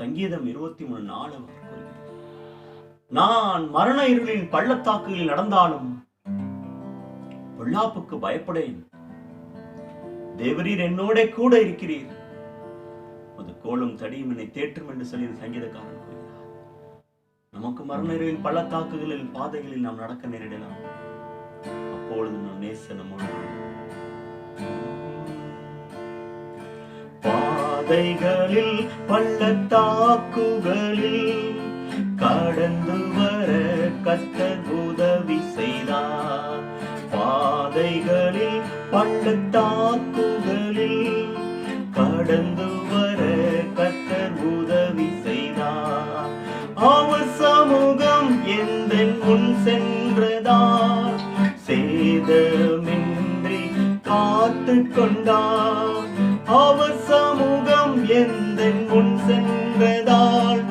சங்கீதம் இருபத்தி மூணு நாலு நான் மரண இருளின் பள்ளத்தாக்குகளில் நடந்தாலும் பொல்லாப்புக்கு பயப்படேன். தேவரீர் என்னோட கூட இருக்கிறீர். அது கோலும் தடியும் என்னை தேற்றும் என்று சொல்லி சங்கீதக்காரன் கூறுகிறார். நமக்கு மரண இருளின் பள்ளத்தாக்குகளில் பாதைகளில் நாம் நடக்க நேரிடலாம். அப்பொழுது நம் நேச நம்மோடு பள்ளத்தாக்குகளில் கடந்து வர கத்தர் உதவி செய்தார். பாதைகளில் பள்ளத்தாக்குகளில் கடந்து வர கத்தர் உதவி செய்தார். அவர் சமூகம் எந்த முன் சென்றதார்? சேதமின்றி காத்து கொண்டார். அவர் சமூகம் எந்த முன் சென்றதால்?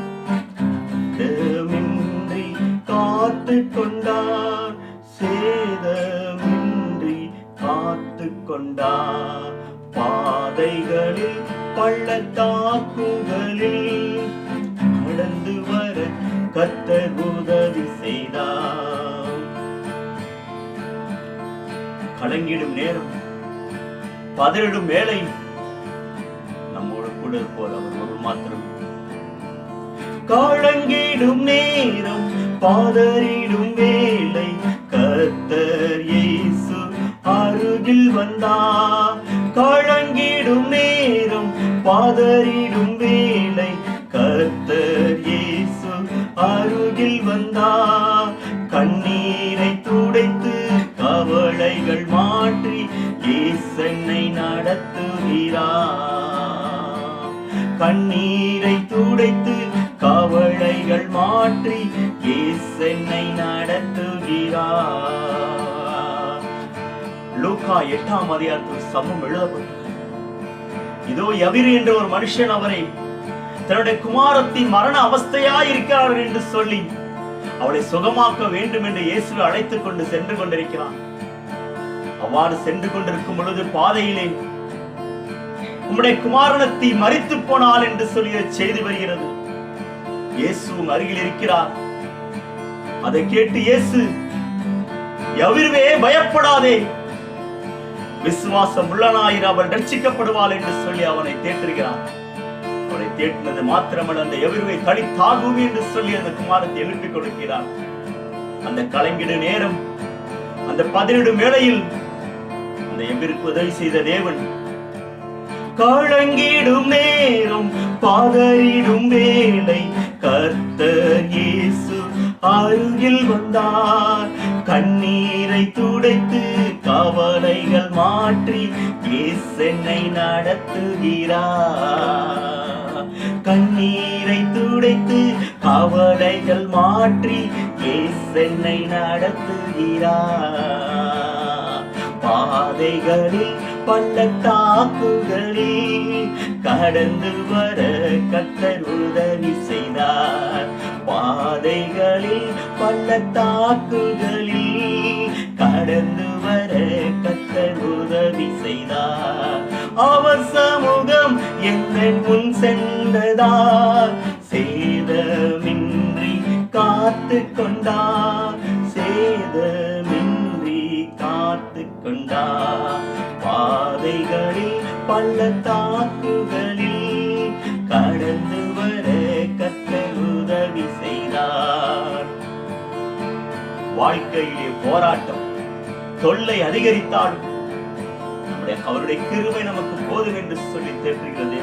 சேதமின்றி காத்து கொண்டார். சேதமின்றி காத்து கொண்டார். பாதைகளில் பள்ளத்தாக்குகளில் கடந்து வர கத்தர் உதவி செய்தார். கலங்கிடும் நேரம் பதறிடும் வேலை நம்மோடு கூட இருப்போர் அவர் ஒரு மாத்திரம் காலங்கிடும் நேரம் பாதரிடும் வேலை கத்தர் இயேசு அருகில் வந்தார் காலங்கிடும் நேரம் பாதரிடும் வேலை கத்தர் இயேசு அருகில் வந்தார் கண்ணீரை துடைத்து கவலைகள் மாற்றி இயேசன்னை நடத்துகிறார். கண்ணீரை துடைத்து கவலைகள் மாற்றி இயேசன்னை நடத்துகிறார். லூக்கா எட்டாம் அதிகாரத்தில் சமம் எழுதப்பட்டது. இதோ எவிரி என்ற ஒரு மனுஷன் அவரை தன்னுடைய குமாரத்தின் மரண அவஸ்தையா இருக்கிறார் என்று சொல்லி அவளை சுகமாக்க வேண்டும் என்று இயேசுவை அழைத்துக் கொண்டு சென்று கொண்டிருக்கிறான். அவ்வாறு சென்று கொண்டிருக்கும் பொழுது பாதையிலே உம்முடைய குமாரணத்தை மறித்து போனாள் என்று சொல்லிய செய்தி வருகிறது. இயேசுவும் அருகில் இருக்கிறார். அதை கேட்டு இயேசு எவிர்வே பயப்படாதே. விசுவாசம் உள்ளனாயிர அவள் ரட்சிக்கப்படுவாள் என்று சொல்லி அவனை தேற்றுகிறார். அவனை தேற்றினது மாத்திரமல்ல அந்த எவிர்வை தனி தாகுமே என்று சொல்லி அந்த குமாரத்தை எழுப்பிக் கொடுக்கிறார். அந்த கலைஞடு நேரம் அந்த பதினெடு வேளையில் அந்த எவிருக்கு உதவி செய்த தேவன் கலங்கிடும் நேரம் பாதறிடும் வேலை கர்த்தர் இயேசு அருகில் வந்தார். கண்ணீரை துடைத்து கவலைகள் மாற்றி இயேசனை நடத்துகிறார். கண்ணீரை துடைத்து கவலைகள் மாற்றி இயேசனை நடத்துகிறார். பாதைகளில் பள்ளத்தாக்குகளே கடந்து வர கத்தர் உதவி செய்தார். பாதைகளில் பள்ளத்தாக்குகளில் கடந்து வர கத்தர் உதவி செய்தார். அவர் சமூகம் எங்கள் முன் சென்றதார் சேதமின்றி காத்து கொண்டார். காத்து பாதைகளில் பள்ளத்தாக்குகளில் கடந்து வர கத்தர் உதவி செய்தார். வாழ்க்கையிலே போராட்டம் தொல்லை அதிகரித்தாலும் அவருடைய கிருபை நமக்கு போதும் என்று சொல்லி தேற்றுகிறது.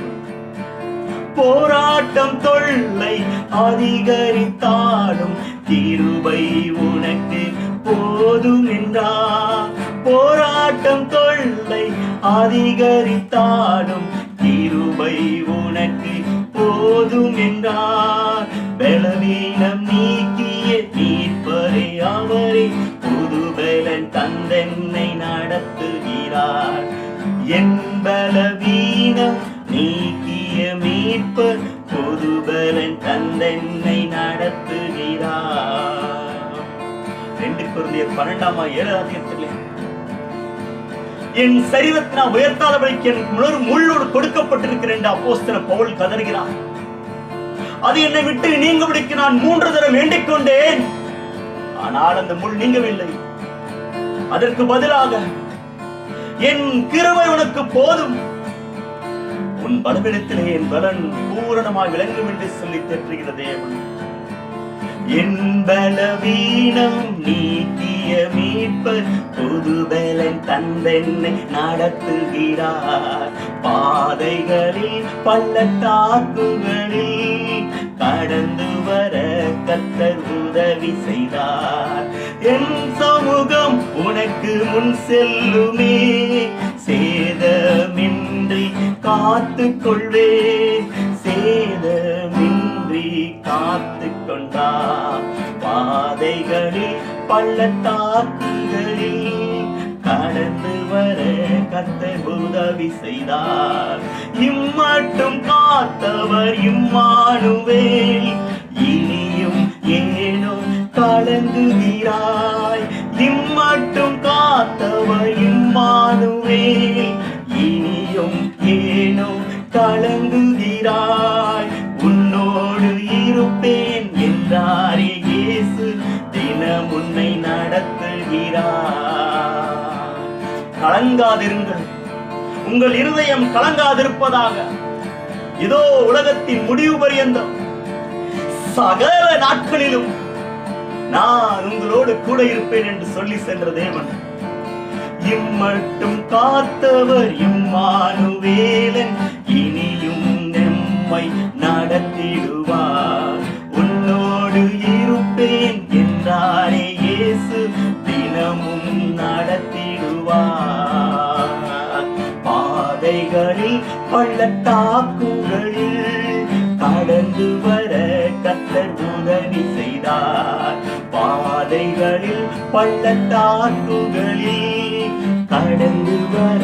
போராட்டம் தொல்லை அதிகரித்தாலும் கிருபை உனக்கு போதும் என்றார். போராட்டம் தொல்லை அதிகரித்தாலும் கிருபை உனக்கு போதும் என்றார் பலவீனம் நீக்கிய தீர்ப்பரை அவரை புதுபலன் தந்தென்னை நடத்துகிறார். என் பலவீனம் நீக்கிய மீட்பர் புதுபலன் தந்தென்னை நடத்துகிறார். ரெண்டு குழந்தையர் பன்னெண்டாம் ஏழு அதிகத்திலே என் சரீரத்தை நான் உயர்த்தாதபடிக்கு எனக்கு முழு முள்ளோடு கொடுக்கப்பட்டிருக்கிறேன் என்று அப்போஸ்தலர் பவுல் கதறுகிறார். அது என்னை விட்டு நீங்கும்படிக்கு நான் மூன்று தரம் வேண்டிக் கொண்டேன் ஆனால் அந்த முள் நீங்கவில்லை. அதற்கு பதிலாக என் கிருபை உனக்கு போதும். உன் பலவிடத்திலே என் பலன் பூரணமாய் விளங்கும் என்று சொல்லி தெற்றுகிற தேவன். என் பலவீனம் நீக்கிய மீட்பர் புது என் தந்தென்னை நடத்துகிறார். பாதைகளில் பள்ளத்தாக்குகளில் கடந்து வர கத்தர் உதவி செய்தார். என் சமூகம் உனக்கு முன் செல்லுமே. சேதமின்றி காத்து கொள்வே. சேதமின்றி காத்து கொண்டா. பாதைகளில் பள்ளத்தாக்குகள் வர கத்தர் உதவி செய்தார். இம்மட்டும் காத்தவர் இம்மானுவேல். இனியும் ஏனும் கலந்துகிறாய் இம்மட்டும் கலங்காதிருங்கள். உங்கள் இருதயம் கலங்காதிருப்பதாக. இதோ உலகத்தின் முடிவு பரியந்தம். சகல நாட்களிலும் நான் உங்களோடு கூட இருப்பேன் என்று சொல்லி சென்ற தேவன். இம்மட்டும் காத்தவர் இம்மானுவேலன் இனியும் நம்மை நடத்திடுவார். பள்ளத்தாக்குகளில் கடந்து வர கத்தர் உதவி செய்தார். பாதைகளில் பள்ளத்தாக்குகளில் கடந்து வர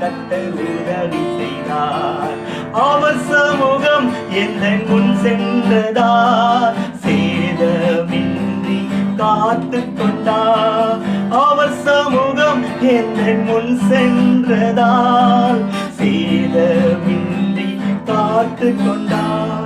கத்தர் உதவி செய்தார். அவர் சமூகம் எந்த முன் சென்றதா? சேதமின்றி காத்து கொண்டா? அவர் சமூகம் எந்த முன் சென்றதால் சேதம் காத்து கொண்டார்